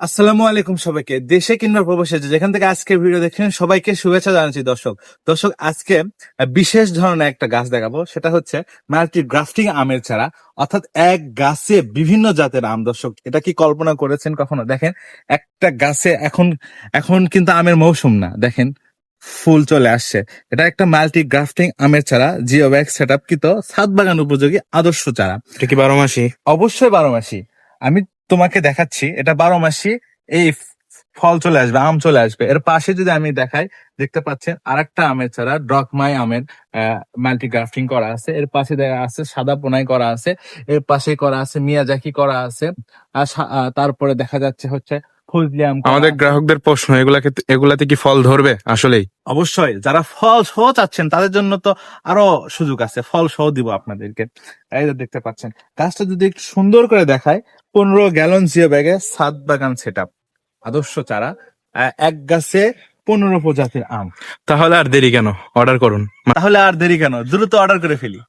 আসসালামু আলাইকুম সবাইকে। দেশে কিংবা প্রবাসে যেখান থেকে আজকে ভিডিও দেখছেন সবাইকে শুভেচ্ছা জানাচ্ছি দর্শক। দর্শক আজকে বিশেষ ধরনের একটা গাছ দেখাবো। সেটা হচ্ছে মাল্টি গ্রাফটিং আমের চারা অর্থাৎ এক গাছে বিভিন্ন জাতের আম। দর্শক এটা কি কল্পনা করেছেন কখনো? দেখেন একটা গাছে এখন এখন কিন্তু আমের মৌসুম না। দেখেন ফুল চলে আসছে। এটা একটা মাল্টি গ্রাফটিং আমের চারা জিও ব্যাগ সেট আপ কৃত ছাদ বাগান উপযোগী আদর্শ চারা। এটা কি বারো মাসি? অবশ্যই বারো মাসি। আমি তোমাকে দেখাচ্ছি, এটা বারো মাসি, এই ফল চলে আসবে, আম চলে আসবে। এর পাশে যদি আমি দেখাই, দেখতে পাচ্ছেন আর একটা আমের চারা, ড্রকমাই আমের মাল্টি গ্রাফটিং করা আছে। এর পাশে দেখা আছে সাদা পোনাই করা আছে, এর পাশে করা আছে মিয়াজাকি করা আছে, আর তারপরে দেখা যাচ্ছে হচ্ছে আমাদের। গ্রাহকদের প্রশ্ন এগুলাকে এগুলাতে কি ফল ধরবে? আসলেই। অবশ্যই যারা ফল সহ চাচ্ছেন তাদের জন্য তো আরও সুযোগ আছে। ফল সহ দিব আপনাদেরকে। এই দেখতে পাচ্ছেন গাছটা যদি একটু সুন্দর করে দেখায় পনেরো গ্যালন জিও ব্যাগে সাত বাগান সেট আদর্শ চারা এক গাছে পনেরো প্রজাতির আম। তাহলে আর দেরি কেন? অর্ডার করুন। তাহলে আর দেরি কেন? দ্রুত অর্ডার করে ফেলি।